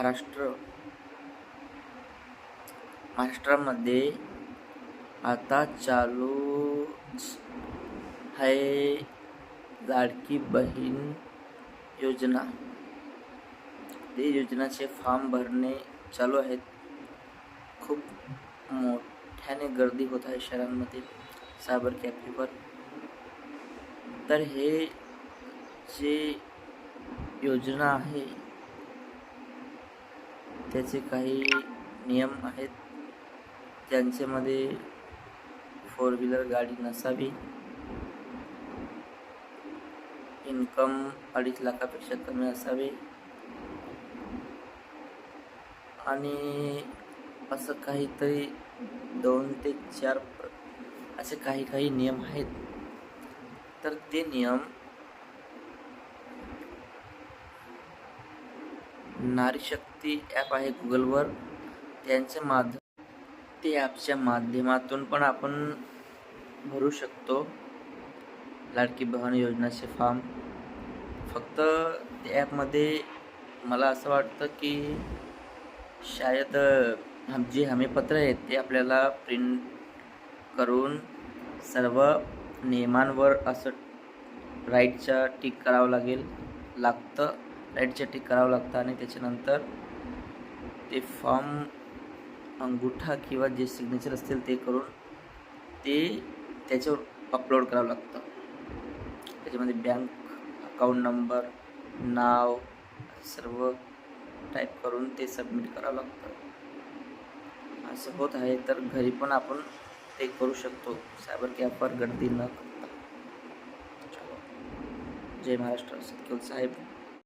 महाराष्ट्र. महाराष्ट्रामध्ये आता चालू आहे लाडकी बहीण योजना. ते योजनाचे फॉर्म भरणे चालू आहेत. खूप मोठ्याने गर्दी होत आहे शहरांमध्ये सायबर कॅफेवर. तर हे जे योजना आहे त्याचे काही नियम आहेत. त्यांच्यामध्ये फोर व्हीलर गाडी नसावी. इन्कम अडीच लाखापेक्षा कमी असावे. आणि असं काहीतरी दोन ते चार असे काही काही नियम आहेत. तर ते नियम नारीशक्ती ॲप आहे गुगलवर त्यांच्या माध्यम ते ॲपच्या माध्यमातून पण आपण भरू शकतो. लाडकी बहन योजनाचे फॉर्म फक्त त्या ॲपमध्ये मला असं वाटतं की शायद हम जे हमीपत्र आहेत ते आपल्याला प्रिंट करून सर्व नियमांवर असं राईटच्या टिक करावं लागेल. लागतं. लाईटच्या टिक करावं लागतं आणि त्याच्यानंतर ते फॉर्म अंगुठा किंवा जे सिग्नेचर असतील ते करून ते त्याच्यावर अपलोड करावं लागतं. त्याच्यामध्ये बँक अकाउंट नंबर नाव सर्व टाईप करून ते सबमिट करावं लागतं. असं होत आहे तर घरी पण आपण ते करू शकतो. सायबर कॅफवर गर्दी न करता. जय महाराष्ट्र. सतकेल साहेब.